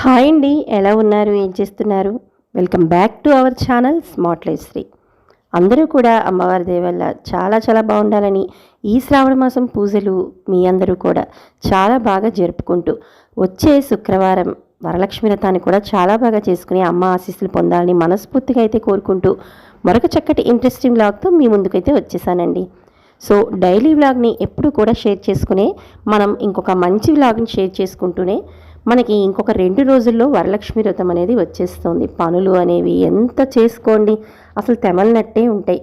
Hi అండి ఎలా ఉన్నారు ఏం చేస్తున్నారు? Welcome back to our channel smart life Sri. అందరూ కూడా అమ్మవారి దేవల్ల చాలా చాలా బాగుండాలని ఈ శ్రావణ మాసం పూజలు మీ అందరూ కూడా చాలా బాగా జరుపుకుంటూ వచ్చే శుక్రవారం వరలక్ష్మి వ్రతాన్ని కూడా చాలా బాగా చేసుకుని అమ్మ ఆశీస్సులు పొందాలని మనస్ఫూర్తిగా అయితే కోరుకుంటూ మరొక చక్కటి ఇంట్రెస్టింగ్ వ్లాగ్తో మీ ముందుకైతే వచ్చేసానండి. సో డైలీ వ్లాగ్ని ఎప్పుడు కూడా షేర్ చేసుకునే మనం ఇంకొక మంచి వ్లాగ్ని షేర్ చేసుకుంటూనే మనకి ఇంకొక రెండు రోజుల్లో వరలక్ష్మి వ్రతం అనేది వచ్చేస్తుంది. పనులు అనేవి ఎంత చేసుకోండి అసలు తెమలనట్టే ఉంటాయి.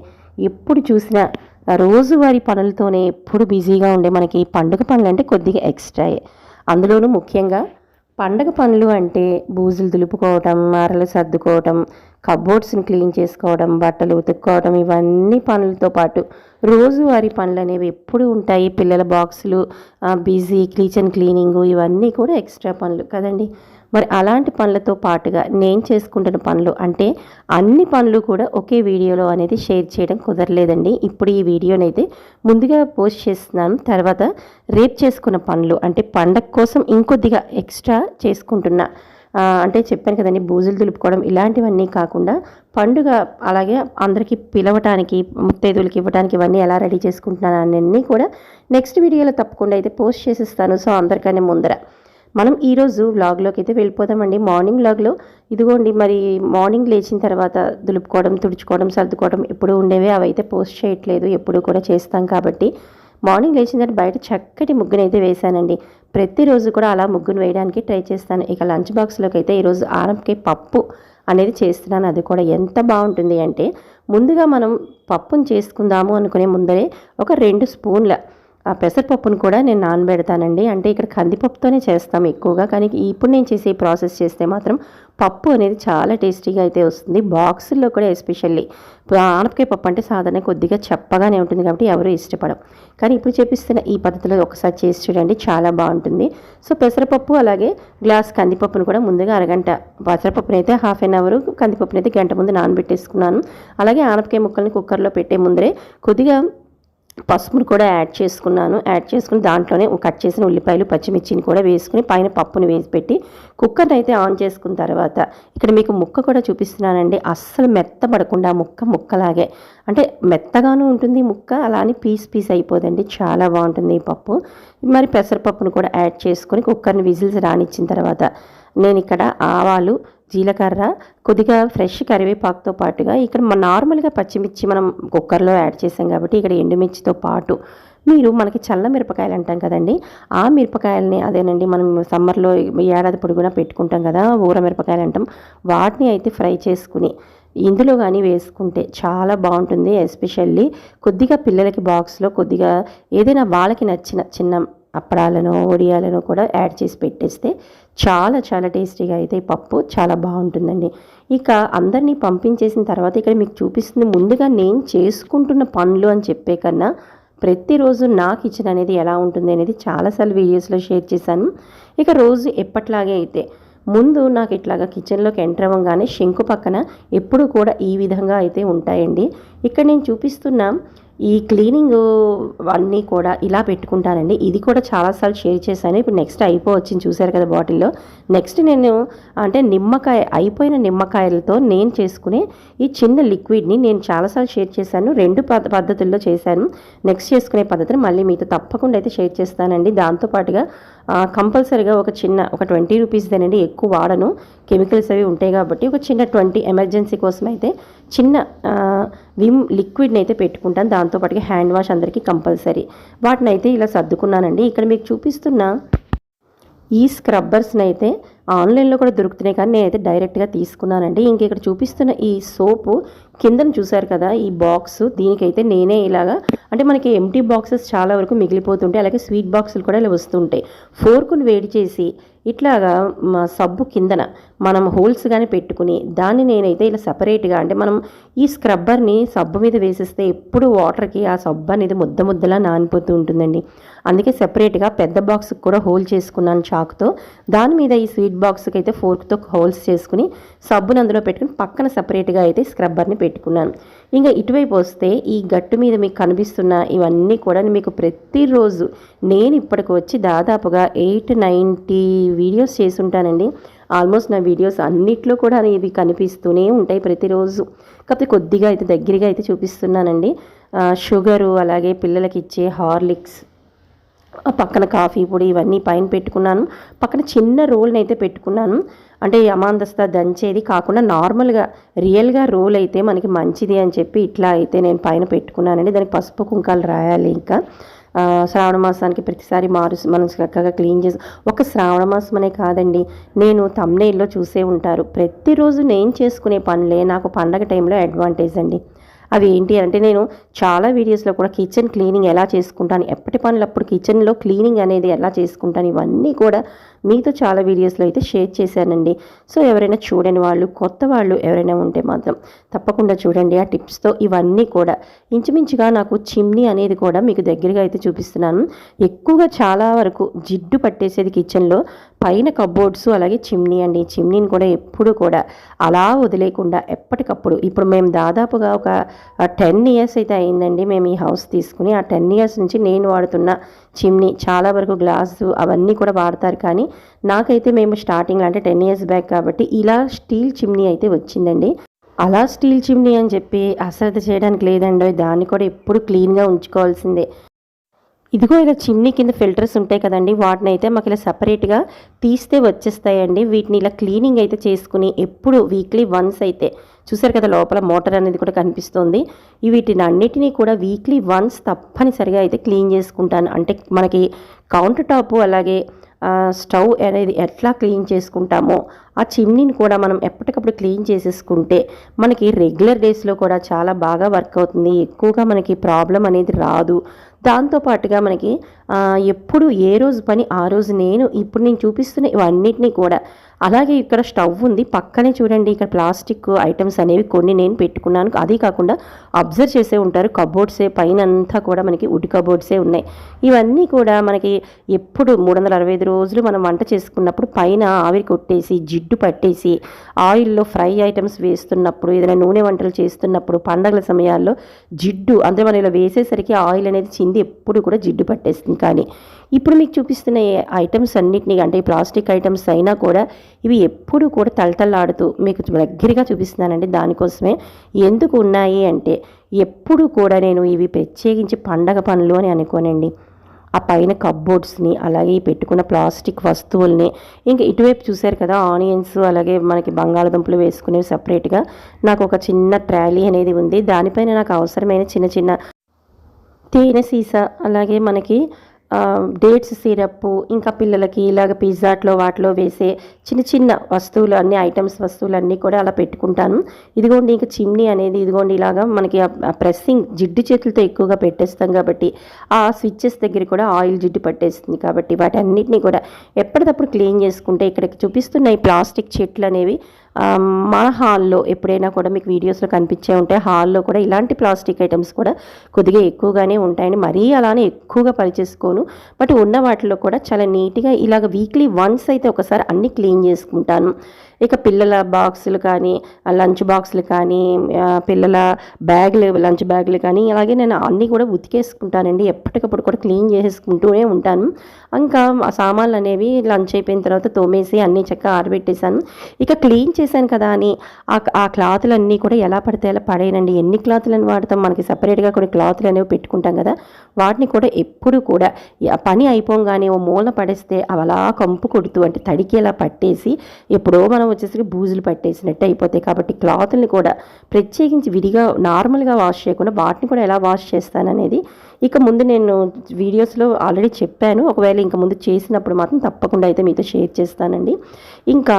ఎప్పుడు చూసినా రోజువారీ పనులతోనే ఎప్పుడు బిజీగా ఉండే మనకి పండుగ పనులు అంటే కొద్దిగా ఎక్స్ట్రాయే. అందులోనూ ముఖ్యంగా పండగ పనులు అంటే బూజులు దులుపుకోవటం అరలు సర్దుకోవటం కబోర్డ్స్ని క్లీన్ చేసుకోవడం బట్టలు ఉతుక్కోవడం ఇవన్నీ పనులతో పాటు రోజువారీ పనులు అనేవి ఎప్పుడు ఉంటాయి. పిల్లల బాక్సులు బిజీ కిచెన్ క్లీనింగు ఇవన్నీ కూడా ఎక్స్ట్రా పనులు కదండి. మరి అలాంటి పనులతో పాటుగా నేను చేసుకుంటున్న పనులు అంటే అన్ని పనులు కూడా ఒకే వీడియోలో అనేది షేర్ చేయడం కుదరలేదండి. ఇప్పుడు ఈ వీడియోనైతే ముందుగా పోస్ట్ చేస్తున్నాను. తర్వాత రేపు చేసుకున్న పనులు అంటే పండగ కోసం ఇంకొద్దిగా ఎక్స్ట్రా చేసుకుంటున్నా అంటే చెప్పాను కదండి బూజులు దులుపుకోవడం ఇలాంటివన్నీ కాకుండా పండుగ అలాగే అందరికీ పిలవటానికి ముత్తైదులకి ఇవ్వడానికి ఇవన్నీ ఎలా రెడీ చేసుకుంటున్నాను అన్నీ కూడా నెక్స్ట్ వీడియోలో తప్పకుండా అయితే పోస్ట్ చేసిస్తాను. సో అందరికన్నా ముందర మనం ఈరోజు వ్లాగ్లోకి అయితే వెళ్ళిపోతామండి. మార్నింగ్ వ్లాగ్లో ఇదిగోండి మరి మార్నింగ్ లేచిన తర్వాత దులుపుకోవడం తుడుచుకోవడం సర్దుకోవడం ఎప్పుడు ఉండేవి. అవి అయితే పోస్ట్ చేయట్లేదు ఎప్పుడు కూడా చేస్తాం కాబట్టి. మార్నింగ్ లేచిన తర్వాత బయట చక్కటి ముగ్గునైతే వేశానండి. ప్రతిరోజు కూడా అలా ముగ్గును వేయడానికి ట్రై చేస్తాను. ఇక లంచ్ బాక్స్లోకి అయితే ఈరోజు ఆరంకి పప్పు అనేది చేస్తున్నాను. అది కూడా ఎంత బాగుంటుంది అంటే ముందుగా మనం పప్పును చేసుకుందాము అనుకునే ముందరే ఒక రెండు స్పూన్ల ఆ పెసరపప్పును కూడా నేను నానబెడతానండి. అంటే ఇక్కడ కందిపప్పుతోనే చేస్తాం ఎక్కువగా. కానీ ఇప్పుడు నేను చేసే ప్రాసెస్ చేస్తే మాత్రం పప్పు అనేది చాలా టేస్టీగా అయితే వస్తుంది. బాక్సుల్లో కూడా ఎస్పెషల్లీ ఆనపకాయ పప్పు అంటే సాధారణ కొద్దిగా చెప్పగానే ఉంటుంది కాబట్టి ఎవరు ఇష్టపడం కానీ ఇప్పుడు చేపిస్తున్న ఈ పద్ధతిలో ఒకసారి చేసి చూడండి. చాలా బాగుంటుంది. సో పెసరపప్పు అలాగే గ్లాస్ కందిపప్పును కూడా ముందుగా అరగంట పెసరపప్పునైతే అయితే హాఫ్ అన్ అవర్ కందిపప్పునైతే గంట ముందు నానబెట్టేసుకున్నాను. అలాగే ఆనపకాయ ముక్కల్ని కుక్కర్లో పెట్టే ముందరే కొద్దిగా పసుపును కూడా యాడ్ చేసుకున్నాను. యాడ్ చేసుకుని దాంట్లోనే కట్ చేసిన ఉల్లిపాయలు పచ్చిమిర్చిని కూడా వేసుకుని పైన పప్పుని వేసి పెట్టి కుక్కర్ని అయితే ఆన్ చేసుకున్న తర్వాత ఇక్కడ మీకు ముక్క కూడా చూపిస్తున్నానండి. అస్సలు మెత్తబడకుండా ముక్క ముక్కలాగే. అంటే మెత్తగాను ఉంటుంది ముక్క అలా అని పీస్ పీస్ అయిపోదండి. చాలా బాగుంటుంది ఈ పప్పు. మరి పెసరపప్పును కూడా యాడ్ చేసుకొని కుక్కర్ని విజిల్స్ రానిచ్చిన తర్వాత నేను ఇక్కడ ఆవాలు జీలకర్ర కొద్దిగా ఫ్రెష్ కరివేపాకుతో పాటుగా ఇక్కడ నార్మల్గా పచ్చిమిర్చి మనం కుక్కర్లో యాడ్ చేసాం కాబట్టి ఇక్కడ ఎండుమిర్చితో పాటు మీరు మనకి చల్ల మిరపకాయలు అంటాం కదండి ఆ మిరపకాయలని అదేనండి మనం సమ్మర్లో ఏడాది పొడుగునా పెట్టుకుంటాం కదా ఊర మిరపకాయలు అంటాం వాటిని అయితే ఫ్రై చేసుకుని ఇందులో కానీ వేసుకుంటే చాలా బాగుంటుంది ఎస్పెషల్లీ కొద్దిగా పిల్లలకి బాక్స్లో కొద్దిగా ఏదైనా వాళ్ళకి నచ్చిన చిన్న అప్పడాలను ఒడియాలను కూడా యాడ్ చేసి పెట్టేస్తే చాలా చాలా టేస్టీగా అయితే పప్పు చాలా బాగుంటుందండి. ఇక అందరినీ పంపించేసిన తర్వాత ఇక్కడ మీకు చూపిస్తుంది ముందుగా నేను చేసుకుంటున్న పనులు అని చెప్పే కన్నా ప్రతిరోజు నా కిచెన్ అనేది ఎలా ఉంటుంది అనేది చాలాసార్లు వీడియోస్లో షేర్ చేశాను. ఇక రోజు ఎప్పట్లాగే అయితే ముందు నాకు ఇట్లాగా కిచెన్లోకి ఎంటర్ అవ్వగానే శంకు పక్కన ఎప్పుడు కూడా ఈ విధంగా అయితే ఉంటాయండి. ఇక్కడ నేను చూపిస్తున్న ఈ క్లీనింగ్ అన్నీ కూడా ఇలా పెట్టుకుంటానండి. ఇది కూడా చాలాసార్లు షేర్ చేశాను. ఇప్పుడు నెక్స్ట్ అయిపోవచ్చింది చూశారు కదా బాటిల్లో. నెక్స్ట్ నేను అంటే నిమ్మకాయ అయిపోయిన నిమ్మకాయలతో నేను చేసుకునే ఈ చిన్న లిక్విడ్ని నేను చాలాసార్లు షేర్ చేశాను. రెండు పద్ధతుల్లో చేశాను. నెక్స్ట్ చేసుకునే పద్ధతిని మళ్ళీ మీతో తప్పకుండా అయితే షేర్ చేస్తానండి. దాంతోపాటుగా కంపల్సరీగా ఒక చిన్న ఒక ట్వంటీ రూపీస్దేనండి ఎక్కువ వాడను. కెమికల్స్ అవి ఉంటాయి కాబట్టి ఒక చిన్న ట్వంటీ ఎమర్జెన్సీ కోసం అయితే చిన్న విమ్ లిక్విడ్ని అయితే పెట్టుకుంటాను దాంతోపాటుగా హ్యాండ్ వాష్ అందరికీ కంపల్సరీ. వాటిని అయితే ఇలా సర్దుకున్నానండి. ఇక్కడ మీకు చూపిస్తున్న ఈ స్క్రబ్బర్స్ని అయితే ఆన్లైన్లో కూడా దొరుకుతున్నాయి. కానీ నేనైతే డైరెక్ట్గా తీసుకున్నానండి. ఇంక ఇక్కడ చూపిస్తున్న ఈ సోపు కిందను చూసారు కదా ఈ బాక్స్. దీనికైతే నేనే ఇలాగా అంటే మనకి ఎంటీ బాక్సెస్ చాలా వరకు మిగిలిపోతుంటాయి. అలాగే స్వీట్ బాక్సులు కూడా ఇలా వస్తుంటాయి. ఫోర్కుని వేడి చేసి ఇట్లాగా సబ్బు కిందన మనం హోల్స్ కానీ పెట్టుకుని దాన్ని నేనైతే ఇలా సపరేట్గా అంటే మనం ఈ స్క్రబ్బర్ని సబ్బు మీద వేసేస్తే ఎప్పుడు వాటర్కి ఆ సబ్బు అనేది ముద్ద ముద్దలా నానిపోతూ ఉంటుందండి. అందుకే సెపరేట్గా పెద్ద బాక్స్కి కూడా హోల్ చేసుకున్నాను చాక్తో. దాని మీద ఈ స్వీట్ బాక్స్కి అయితే ఫోర్క్తో హోల్స్ చేసుకుని సబ్బుని అందులో పెట్టుకుని పక్కన సపరేట్గా అయితే స్క్రబ్బర్ని పెట్టుకున్నాను. ఇంకా ఇటువైపు వస్తే ఈ గట్టు మీద మీకు కనిపిస్తున్న ఇవన్నీ కూడా మీకు ప్రతిరోజు నేను ఇప్పటికి వచ్చి దాదాపుగా ఎయిట్ నైంటీ వీడియోస్ చేసి ఉంటానండి ఆల్మోస్ట్ నా వీడియోస్ అన్నిట్లో కూడా ఇవి కనిపిస్తూనే ఉంటాయి ప్రతిరోజు. కాకపోతే కొద్దిగా అయితే దగ్గరగా అయితే చూపిస్తున్నానండి. షుగరు అలాగే పిల్లలకి ఇచ్చే హార్లిక్స్ పక్కన కాఫీ పొడి ఇవన్నీ పైన పెట్టుకున్నాను. పక్కన చిన్న రోల్ని అయితే పెట్టుకున్నాను. అంటే అమాందస్తా దంచేది కాకుండా నార్మల్గా రియల్గా రోల్ అయితే మనకి మంచిది అని చెప్పి ఇట్లా అయితే నేను పైన పెట్టుకున్నానండి. దానికి పసుపు కుంకాలు రాయాలి ఇంకా. శ్రావణ మాసానికి ప్రతిసారి మారు మనం చక్కగా క్లీన్ చేసి ఒక శ్రావణ మాసం అనే కాదండి. నేను తమ్నేల్లో చూసే ఉంటారు. ప్రతిరోజు నేను చేసుకునే పనులే నాకు పండగ టైంలో అడ్వాంటేజ్ అండి. అవి ఏంటి అంటే నేను చాలా వీడియోస్లో కూడా కిచెన్ క్లీనింగ్ ఎలా చేసుకుంటాను ఎప్పటి పనులు అప్పుడు కిచెన్లో క్లీనింగ్ అనేది ఎలా చేసుకుంటాను ఇవన్నీ కూడా మీతో చాలా వీడియోస్లో అయితే షేర్ చేశానండి. సో ఎవరైనా చూడని వాళ్ళు కొత్త వాళ్ళు ఎవరైనా ఉంటే మాత్రం తప్పకుండా చూడండి ఆ టిప్స్తో ఇవన్నీ కూడా ఇంచుమించుగా నాకు చిమ్నీ అనేది కూడా మీకు దగ్గరగా అయితే చూపిస్తున్నాను. ఎక్కువగా చాలా వరకు జిడ్డు పట్టేసేది కిచెన్లో పైన కబోర్డ్స్ అలాగే చిమ్నీ అండి. చిమ్నీని కూడా ఎప్పుడు కూడా అలా వదిలేకుండా ఎప్పటికప్పుడు ఇప్పుడు మేము దాదాపుగా ఒక టెన్ ఇయర్స్ అయితే అయిందండి మేము ఈ హౌస్ తీసుకుని. ఆ టెన్ ఇయర్స్ నుంచి నేను వాడుతున్న చిమ్నీ చాలా వరకు గ్లాసు అవన్నీ కూడా వాడతారు. కానీ నాకైతే మేము స్టార్టింగ్లో అంటే టెన్ ఇయర్స్ బ్యాక్ కాబట్టి ఇలా స్టీల్ చిమ్నీ అయితే వచ్చిందండి. అలా స్టీల్ చిమ్నీ అని చెప్పి అశ్రద్ధ చేయడానికి లేదండి. దాన్ని కూడా ఎప్పుడు క్లీన్గా ఉంచుకోవాల్సిందే. ఇదిగో ఇలా చిమ్నీ కింద ఫిల్టర్స్ ఉంటాయి కదండి వాటిని అయితే మాకు ఇలా సపరేట్గా తీస్తే వచ్చేస్తాయండి. వీటిని ఇలా క్లీనింగ్ అయితే చేసుకుని ఎప్పుడు వీక్లీ వన్స్ అయితే చూసారు కదా లోపల మోటార్ అనేది కూడా కనిపిస్తుంది. వీటిని అన్నిటినీ కూడా వీక్లీ వన్స్ తప్పనిసరిగా అయితే క్లీన్ చేసుకుంటాను. అంటే మనకి కౌంటర్ టాప్ అలాగే స్టవ్ అనేది ఎట్లా క్లీన్ చేసుకుంటామో ఆ చిమ్నీని కూడా మనం ఎప్పటికప్పుడు క్లీన్ చేసేసుకుంటే మనకి రెగ్యులర్ డేస్లో కూడా చాలా బాగా వర్క్ అవుతుంది. ఎక్కువగా మనకి ప్రాబ్లం అనేది రాదు. దాంతోపాటుగా మనకి ఎప్పుడు ఏ రోజు పని ఆ రోజు నేను ఇప్పుడు నేను చూపిస్తున్న ఇవన్నిటినీ కూడా. అలాగే ఇక్కడ స్టవ్ ఉంది. పక్కనే చూడండి ఇక్కడ ప్లాస్టిక్ ఐటమ్స్ అనేవి కొన్ని నేను పెట్టుకున్నాను. అది కాకుండా అబ్జర్వ్ చేసే ఉంటారు. కబోర్డ్సే పైన అంతా కూడా మనకి వుడ్ కబోర్డ్సే ఉన్నాయి. ఇవన్నీ కూడా మనకి ఎప్పుడు మూడు వందల అరవై ఐదు రోజులు మనం వంట చేసుకున్నప్పుడు పైన ఆవిరి కొట్టేసి జిడ్డు పట్టేసి ఆయిల్లో ఫ్రై ఐటమ్స్ వేస్తున్నప్పుడు ఏదైనా నూనె వంటలు చేస్తున్నప్పుడు పండగల సమయాల్లో జిడ్డు అంటే మనం ఇలా వేసేసరికి ఆయిల్ అనేది చింది ఎప్పుడు కూడా జిడ్డు పట్టేస్తుంది. కానీ ఇప్పుడు మీకు చూపిస్తున్న ఐటమ్స్ అన్నిటినీ అంటే ఈ ప్లాస్టిక్ ఐటమ్స్ అయినా కూడా ఇవి ఎప్పుడు కూడా తలతల్లాడుతూ మీకు దగ్గరగా చూపిస్తున్నానండి. దానికోసమే ఎందుకు ఉన్నాయి అంటే ఎప్పుడు కూడా నేను ఇవి ప్రత్యేకించి పండగ పనులు అని అనుకోనండి. ఆ పైన కబ్బోర్డ్స్ని అలాగే పెట్టుకున్న ప్లాస్టిక్ వస్తువుల్ని ఇంకా ఇటువైపు చూశారు కదా ఆనియన్స్ అలాగే మనకి బంగాళదుంపలు వేసుకునేవి సపరేట్గా నాకు ఒక చిన్న ట్రాలీ అనేది ఉంది. దానిపైన నాకు అవసరమైన చిన్న చిన్న తేనె సీసా అలాగే మనకి డేట్స్ సిరప్ ఇంకా పిల్లలకి ఇలాగ పిజ్జాట్లో వాటిలో వేసే చిన్న చిన్న వస్తువులు అన్ని ఐటమ్స్ వస్తువులు అన్నీ కూడా అలా పెట్టుకుంటాను. ఇదిగోండి ఇంకా చిమ్నీ అనేది ఇదిగోండి ఇలాగా మనకి ప్రెస్సింగ్ జిడ్డు చేతులతో ఎక్కువగా పెట్టేస్తాం కాబట్టి ఆ స్విచ్చెస్ దగ్గర కూడా ఆయిల్ జిడ్డు పట్టేస్తుంది కాబట్టి వాటి అన్నిటినీ కూడా ఎప్పటికప్పుడు క్లీన్ చేసుకుంటే ఇక్కడ చూపిస్తున్న ఈ ప్లాస్టిక్ చెట్లు అనేవి మా మన హాల్లో ఎప్పుడైనా కూడా మీకు వీడియోస్లో కనిపించే ఉంటే హాల్లో కూడా ఇలాంటి ప్లాస్టిక్ ఐటమ్స్ కూడా కొద్దిగా ఎక్కువగానే ఉంటాయండి మరీ అలానే ఎక్కువగా పనిచేసుకోను బట్ ఉన్న వాటిలో కూడా చాలా నీట్గా ఇలాగ వీక్లీ వన్స్ అయితే ఒకసారి అన్ని క్లీన్ చేసుకుంటాను. ఇక పిల్లల బాక్సులు కానీ లంచ్ బాక్సులు కానీ పిల్లల బ్యాగులు లంచ్ బ్యాగులు కానీ అలాగే నేను అన్నీ కూడా ఉతికేసుకుంటానండి. ఎప్పటికప్పుడు కూడా క్లీన్ చేసేసుకుంటూనే ఉంటాను. ఇంకా ఆ సామాన్లు అనేవి లంచ్ అయిపోయిన తర్వాత తోమేసి అన్నీ చక్కగా ఆరబెట్టేశాను. ఇక క్లీన్ చేశాను కదా అని ఆ క్లాతులన్నీ కూడా ఎలా పడితే అలా పడేయనండి. ఎన్ని క్లాతులను వాడతాం? మనకి సపరేట్గా కొన్ని క్లాతులు అనేవి పెట్టుకుంటాం కదా. వాటిని కూడా ఎప్పుడు కూడా పని అయిపోగానే ఓ మూల పడేస్తే అవి అలా కంపు కొడుతూ అంటే తడికి పట్టేసి ఎప్పుడో మనం వచ్చేసరికి బూజులు పట్టేసినట్టు అయిపోతాయి. కాబట్టి క్లాత్ని కూడా ప్రత్యేకించి విడిగా నార్మల్గా వాష్ చేయకుండా వాటిని కూడా ఎలా వాష్ చేస్తాననేది ఇక ముందు నేను వీడియోస్లో ఆల్రెడీ చెప్పాను. ఒకవేళ ఇంకా ముందు చేసినప్పుడు మాత్రం తప్పకుండా అయితే మీతో షేర్ చేస్తానండి. ఇంకా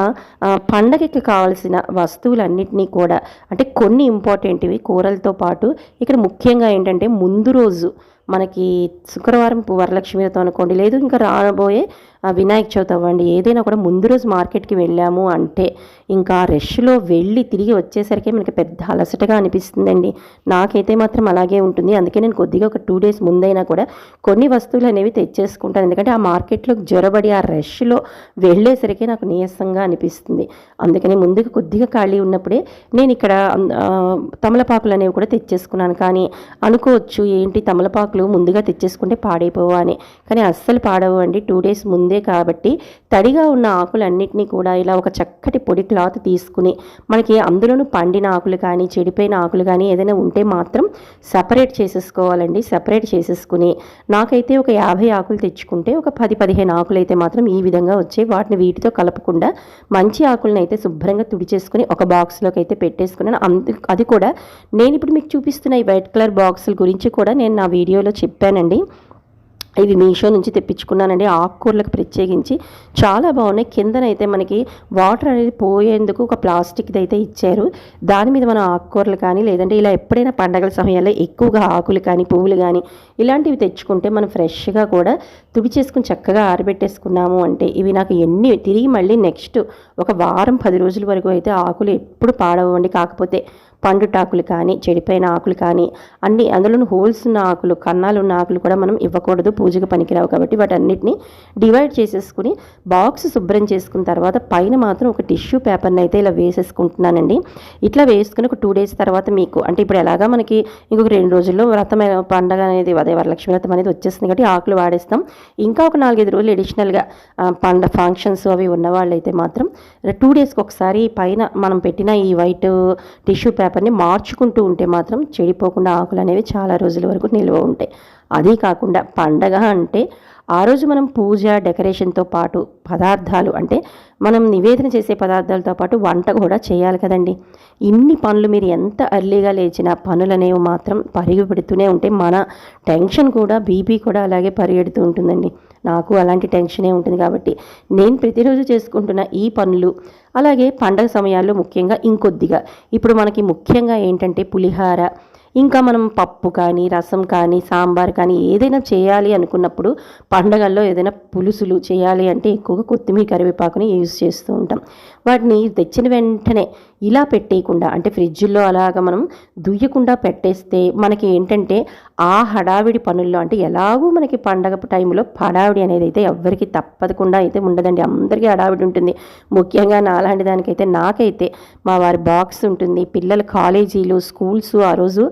పండగకి కావాల్సిన వస్తువులన్నింటినీ కూడా అంటే కొన్ని ఇంపార్టెంట్వి కూరలతో పాటు ఇక్కడ ముఖ్యంగా ఏంటంటే ముందు రోజు మనకి శుక్రవారం వరలక్ష్మి వ్రతం అనుకోండి. లేదు ఇంకా రాబోయే వినాయక చవితి అవ్వండి. ఏదైనా కూడా ముందు రోజు మార్కెట్కి వెళ్ళాము అంటే ఇంకా రష్లో వెళ్ళి తిరిగి వచ్చేసరికి మనకి పెద్ద అలసటగా అనిపిస్తుందండి. నాకైతే మాత్రం అలాగే ఉంటుంది. అందుకే నేను కొద్దిగా ఒక టూ డేస్ ముందైనా కూడా కొన్ని వస్తువులు అనేవి తెచ్చేసుకుంటాను. ఎందుకంటే ఆ మార్కెట్లో జ్వరబడి ఆ రష్లో వెళ్ళేసరికి నాకు నీరసంగా అనిపిస్తుంది. అందుకని ముందుగా కొద్దిగా ఖాళీ ఉన్నప్పుడే నేను ఇక్కడ తమలపాకులు అనేవి కూడా తెచ్చేసుకున్నాను. కానీ అనుకోవచ్చు ఏంటి తమలపాకులు ఆకులు ముందుగా తెచ్చేసుకుంటే పాడైపోవా అని. కానీ అస్సలు పాడవు అండి టూ డేస్ ముందే కాబట్టి తడిగా ఉన్న ఆకులన్నింటినీ కూడా ఇలా ఒక చక్కటి పొడి క్లాత్ తీసుకుని మనకి అందులోనూ పండిన ఆకులు కానీ చెడిపోయిన ఆకులు కానీ ఏదైనా ఉంటే మాత్రం సపరేట్ చేసేసుకోవాలండి. సపరేట్ చేసేసుకుని నాకైతే ఒక యాభై ఆకులు తెచ్చుకుంటే ఒక పది పదిహేను ఆకులు అయితే మాత్రం ఈ విధంగా వచ్చాయి వాటిని వీటితో కలపకుండా మంచి ఆకులను అయితే శుభ్రంగా తుడిచేసుకుని ఒక బాక్స్లోకి అయితే పెట్టేసుకున్నాను. అందు అది కూడా నేను ఇప్పుడు మీకు చూపిస్తున్న ఈ వైట్ కలర్ బాక్సుల గురించి కూడా నేను నా వీడియోలో చెప్పానండి. ఇవి మీషో నుంచి తెప్పించుకున్నానండి. ఆకుకూరలకు ప్రత్యేకించి చాలా బాగున్నాయి. కిందనైతే మనకి వాటర్ అనేది పోయేందుకు ఒక ప్లాస్టిక్ది అయితే ఇచ్చారు. దాని మీద మనం ఆకుకూరలు కానీ లేదంటే ఇలా ఎప్పుడైనా పండగల సమయాల్లో ఎక్కువగా ఆకులు కానీ పువ్వులు కానీ ఇలాంటివి తెచ్చుకుంటే మనం ఫ్రెష్గా కూడా తుడిచేసుకుని చక్కగా ఆరబెట్టేసుకున్నాము అంటే ఇవి నాకు ఎన్ని తిరిగి మళ్ళీ నెక్స్ట్ ఒక వారం పది రోజుల వరకు అయితే ఆకులు ఎప్పుడు పాడవండి. కాకపోతే పండుటాకులు కానీ చెడిపోయిన ఆకులు కానీ అన్ని అందులోని హోల్స్ ఉన్న ఆకులు కన్నాలు ఉన్న ఆకులు కూడా మనం ఇవ్వకూడదు. పూజకు పనికిరావు కాబట్టి వాటన్నిటిని డివైడ్ చేసేసుకుని బాక్స్ శుభ్రం చేసుకున్న తర్వాత పైన మాత్రం ఒక టిష్యూ పేపర్ని అయితే ఇలా వేసేసుకుంటున్నానండి. ఇట్లా వేసుకుని ఒక టూ డేస్ తర్వాత మీకు అంటే ఇప్పుడు ఎలాగా మనకి ఇంకొక రెండు రోజుల్లో వ్రతం పండగ అనేది అదే వరలక్ష్మి వ్రతం అనేది వచ్చేస్తుంది కాబట్టి ఆకులు వాడేస్తాం. ఇంకా ఒక నాలుగైదు రోజులు అడిషనల్గా పండ ఫంక్షన్స్ అవి ఉన్న వాళ్ళైతే మాత్రం టూ డేస్కి ఒకసారి పైన మనం పెట్టిన ఈ వైట్ టిష్యూ పేపర్ పేపర్ని మార్చుకుంటూ ఉంటే మాత్రం చెడిపోకుండా ఆకులు అనేవి చాలా రోజుల వరకు నిల్వ ఉంటాయి. అదీ కాకుండా పండగ అంటే ఆ రోజు మనం పూజ డెకరేషన్తో పాటు పదార్థాలు అంటే మనం నివేదన చేసే పదార్థాలతో పాటు వంట కూడా చేయాలి కదండి. ఇన్ని పనులు మీరు ఎంత అర్లీగా లేచినా పనులనేవి మాత్రం పరిగెడుతూనే ఉంటే మన టెన్షన్ కూడా బీపీ కూడా అలాగే పరిగెడుతూ ఉంటుందండి. నాకు అలాంటి టెన్షనే ఉంటుంది కాబట్టి నేను ప్రతిరోజు చేసుకుంటున్న ఈ పనులు అలాగే పండగ సమయాల్లో ముఖ్యంగా ఇంకొద్దిగా. ఇప్పుడు మనకి ముఖ్యంగా ఏంటంటే పులిహార ఇంకా మనం పప్పు కానీ రసం కానీ సాంబార్ కానీ ఏదైనా చేయాలి అనుకున్నప్పుడు పండగల్లో ఏదైనా పులుసులు చేయాలి అంటే ఎక్కువగా కొత్తిమీర కరివేపాకుని యూజ్ చేస్తూ ఉంటాం. వాటిని తెచ్చిన వెంటనే ఇలా పెట్టేయకుండా అంటే ఫ్రిడ్జ్లో అలాగ మనం దుయ్యకుండా పెట్టేస్తే మనకి ఏంటంటే ఆ హడావిడి పనుల్లో అంటే ఎలాగూ మనకి పండగ టైంలో హడావిడి అనేది అయితే ఎవ్వరికి తప్పకుండా అయితే ఉండదండి. అందరికీ హడావిడి ఉంటుంది. ముఖ్యంగా నాలాంటి దానికైతే నాకైతే మా వారి బాక్స్ ఉంటుంది. పిల్లల కాలేజీలు స్కూల్స్ ఆ రోజు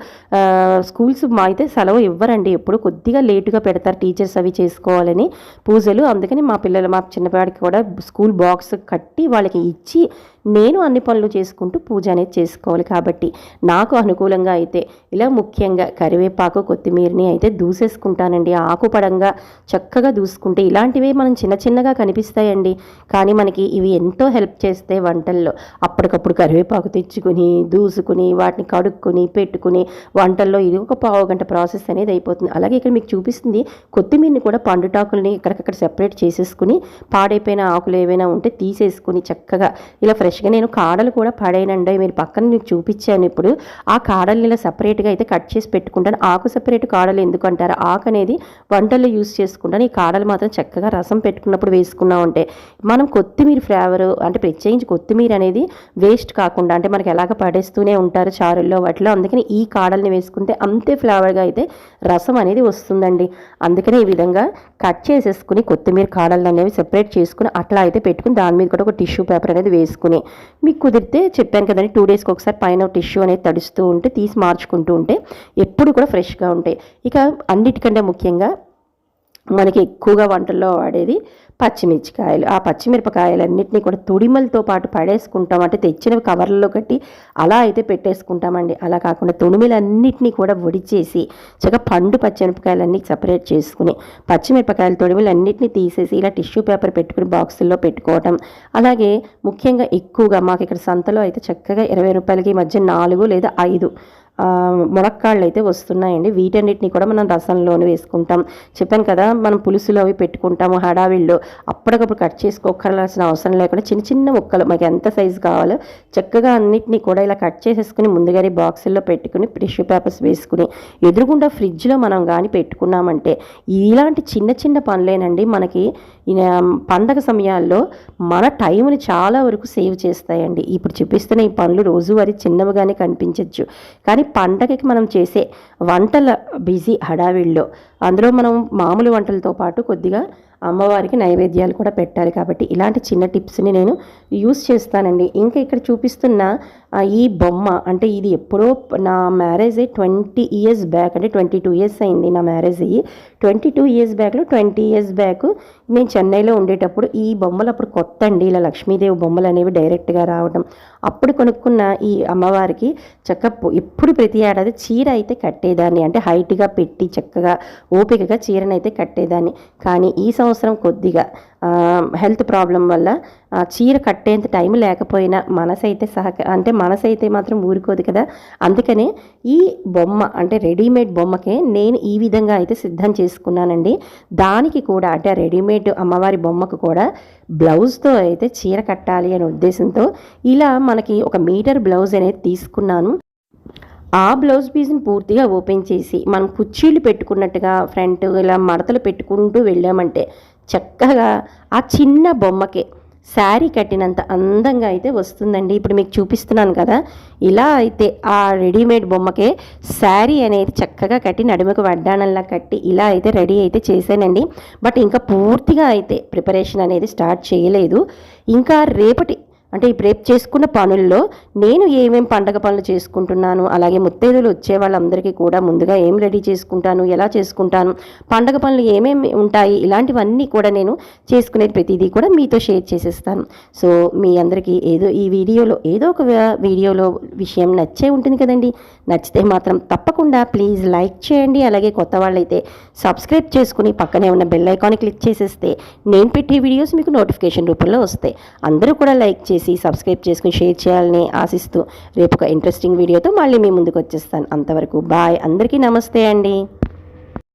స్కూల్స్ మా అయితే సెలవు ఇవ్వరండి. ఎప్పుడు కొద్దిగా లేటుగా పెడతారు టీచర్స్ అవి చేసుకోవాలని పూజలు. అందుకని మా పిల్లలు మా చిన్నపాడికి కూడా స్కూల్ బాక్స్ కట్టి వాళ్ళకి ఇచ్చి నేను అన్ని పనులు చేసుకుంటూ పూజ అనేది చేసుకోవాలి కాబట్టి నాకు అనుకూలంగా అయితే ఇలా ముఖ్యంగా కరివేపాకు కొత్తిమీరని అయితే దూసేసుకుంటానండి. ఆకుపడంగా చక్కగా దూసుకుంటే ఇలాంటివి మనం చిన్న చిన్నగా కనిపిస్తాయండి. కానీ మనకి ఇవి ఎంతో హెల్ప్ చేస్తాయి వంటల్లో. అప్పటికప్పుడు కరివేపాకు తెచ్చుకుని దూసుకుని వాటిని కడుక్కుని పెట్టుకుని వంటల్లో ఇది ఒక పావు గంట ప్రాసెస్ అనేది అయిపోతుంది. అలాగే ఇక్కడ మీకు చూపిస్తుంది కొత్తిమీరని కూడా పండుటాకుల్ని ఇక్కడికక్కడ సెపరేట్ చేసేసుకుని పాడైపోయిన ఆకులు ఏవైనా ఉంటే తీసేసుకుని చక్కగా ఇలా ఫ్రెష్ ఫ్రెష్గా నేను కాడలు కూడా పడైనండి. మీరు పక్కన మీకు చూపించాను ఇప్పుడు. ఆ కాడల్ని ఇలా సపరేట్గా అయితే కట్ చేసి పెట్టుకుంటాను. ఆకు సపరేట్ కాడలు ఎందుకు అంటారు ఆకు అనేది వంటల్లో యూస్ చేసుకుంటాను. ఈ కాడలు మాత్రం చక్కగా రసం పెట్టుకున్నప్పుడు వేసుకున్నాం అంటే మనం కొత్తిమీర ఫ్లేవర్ అంటే ప్రత్యేకించి కొత్తిమీర అనేది వేస్ట్ కాకుండా అంటే మనకి ఎలాగ పడేస్తూనే ఉంటారు చారుల్లో వాటిలో. అందుకని ఈ కాడల్ని వేసుకుంటే అంతే ఫ్లేవర్గా అయితే రసం అనేది వస్తుందండి. అందుకని ఈ విధంగా కట్ చేసేసుకుని కొత్తిమీర కాడలు అనేవి సెపరేట్ చేసుకుని అట్లా అయితే పెట్టుకుని దాని మీద కూడా ఒక టిష్యూ పేపర్ అనేది వేసుకుని మీకు కుదిరితే చెప్పాను కదండి టూ డేస్కి ఒకసారి పైన టిష్యూ అనేది తడుస్తూ ఉంటే తీసి మార్చుకుంటూ ఉంటే ఎప్పుడు కూడా ఫ్రెష్గా ఉంటాయి. ఇక అన్నిటికంటే ముఖ్యంగా మనకి ఎక్కువగా వంటల్లో వాడేది పచ్చిమిర్చికాయలు. ఆ పచ్చిమిరపకాయలన్నింటినీ కూడా తుడిమలతో పాటు పడేసుకుంటాం. అంటే తెచ్చినవి కవర్లలో కట్టి అలా అయితే పెట్టేసుకుంటామండి. అలా కాకుండా తుడిమిలన్నింటినీ కూడా వడిచేసి చక్కగా పండు పచ్చిమిరపకాయలన్నీ సపరేట్ చేసుకుని పచ్చిమిరపకాయల తొడిమిలన్నింటినీ తీసేసి ఇలా టిష్యూ పేపర్ పెట్టుకుని బాక్సుల్లో పెట్టుకోవటం. అలాగే ముఖ్యంగా ఎక్కువగా మాకు ఇక్కడ సంతలో అయితే చక్కగా ఇరవై రూపాయలకి ఈ మధ్య నాలుగు లేదా ఐదు మునక్కాళ్ళు అయితే వస్తున్నాయండి. వీటన్నిటిని కూడా మనం రసంలోనే వేసుకుంటాం. చెప్పాను కదా మనం పులుసులు అవి పెట్టుకుంటాము హడావిళ్ళు అప్పటికప్పుడు కట్ చేసుకోకరాల్సిన అవసరం లేకుండా చిన్న చిన్న ముక్కలు మనకి ఎంత సైజు కావాలో చక్కగా అన్నిటినీ కూడా ఇలా కట్ చేసేసుకుని ముందుగానే బాక్సుల్లో పెట్టుకుని టిష్యూ పేపర్స్ వేసుకుని ఎదురుగుండా ఫ్రిడ్జ్లో మనం కానీ పెట్టుకున్నామంటే ఇలాంటి చిన్న చిన్న పనులేనండి. మనకి పండగ సమయాల్లో మన టైంని చాలా వరకు సేవ్ చేస్తాయండి. ఇప్పుడు చూపిస్తున్న ఈ పనులు రోజువారీ చిన్నవిగానే కనిపించవచ్చు కానీ పండగకి మనం చేసే వంటల బిజీ హడావిడిలో అందులో మనం మామూలు వంటలతో పాటు కొద్దిగా అమ్మవారికి నైవేద్యాలు కూడా పెట్టాలి కాబట్టి ఇలాంటి చిన్న టిప్స్ని నేను యూస్ చేస్తానండి. ఇంకా ఇక్కడ చూపిస్తున్న ఈ బొమ్మ అంటే ఇది ఎప్పుడో నా మ్యారేజ్ అయ్యి ట్వంటీ ఇయర్స్ బ్యాక్ అంటే ట్వంటీ టూ ఇయర్స్ అయింది నా మ్యారేజ్ అయ్యి. ట్వంటీ టూ ఇయర్స్ బ్యాక్లో ట్వంటీ ఇయర్స్ బ్యాక్ నేను చెన్నైలో ఉండేటప్పుడు ఈ బొమ్మలు అప్పుడు కొత్త అండి ఇలా లక్ష్మీదేవి బొమ్మలు అనేవి డైరెక్ట్గా రావడం అప్పుడు కొనుక్కున్న ఈ అమ్మవారికి చక్క ఎప్పుడు ప్రతి ఏడాది చీర అయితే కట్టేదాన్ని. అంటే హైట్గా పెట్టి చక్కగా ఓపికగా చీరనైతే కట్టేదాన్ని. కానీ ఈ సంవత్సరం కొద్దిగా. హెల్త్ ప్రాబ్లం వల్ల చీర కట్టేంత టైం లేకపోయినా మనసు అయితే సహక అంటే మనసు అయితే మాత్రం ఊరుకోదు కదా. అందుకనే ఈ బొమ్మ అంటే రెడీమేడ్ బొమ్మకే నేను ఈ విధంగా అయితే సిద్ధం చేసుకున్నానండి. దానికి కూడా అంటే రెడీమేడ్ అమ్మవారి బొమ్మకు కూడా బ్లౌజ్తో అయితే చీర కట్టాలి అనే ఉద్దేశంతో ఇలా మనకి ఒక మీటర్ బ్లౌజ్ అనేది తీసుకున్నాను. ఆ బ్లౌజ్ పీస్ని పూర్తిగా ఓపెన్ చేసి మనం కుర్చీలు పెట్టుకున్నట్టుగా ఫ్రంట్ ఇలా మడతలు పెట్టుకుంటూ వెళ్ళామంటే చక్కగా ఆ చిన్న బొమ్మకే శారీ కట్టినంత అందంగా అయితే వస్తుందండి. ఇప్పుడు మీకు చూపిస్తున్నాను కదా ఇలా అయితే ఆ రెడీమేడ్ బొమ్మకే శారీ అనేది చక్కగా కట్టి నడుమకు వడ్డానంలా కట్టి ఇలా అయితే రెడీ అయితే చేశానండి. బట్ ఇంకా పూర్తిగా అయితే ప్రిపరేషన్ అనేది స్టార్ట్ చేయలేదు. ఇంకా రేపటి అంటే ఈ రేపు చేసుకున్న పనుల్లో నేను ఏమేమి పండగ పనులు చేసుకుంటున్నాను అలాగే ముత్తైదులు వచ్చే వాళ్ళందరికీ కూడా ముందుగా ఏం రెడీ చేసుకుంటాను ఎలా చేసుకుంటాను పండగ పనులు ఏమేమి ఉంటాయి ఇలాంటివన్నీ కూడా నేను చేసుకునేది ప్రతిదీ కూడా మీతో షేర్ చేసేస్తాను. సో మీ అందరికీ ఏదో ఈ వీడియోలో ఏదో ఒక వీడియోలో విషయం నచ్చే ఉంటుంది కదండి. నచ్చితే మాత్రం తప్పకుండా ప్లీజ్ లైక్ చేయండి. అలాగే కొత్త వాళ్ళైతే సబ్స్క్రైబ్ చేసుకుని పక్కనే ఉన్న బెల్ ఐకాన్ క్లిక్ చేసేస్తే నేను పెట్టే వీడియోస్ మీకు నోటిఫికేషన్ రూపంలో వస్తాయి. అందరూ కూడా లైక్ చేసి సబ్స్క్రైబ్ చేసుకుని షేర్ చేయాలని ఆశిస్తూ రేపు ఒక ఇంట్రెస్టింగ్ వీడియోతో మళ్ళీ మీ ముందుకు వచ్చేస్తాను. అంతవరకు బాయ్. అందరికీ నమస్తే అండి.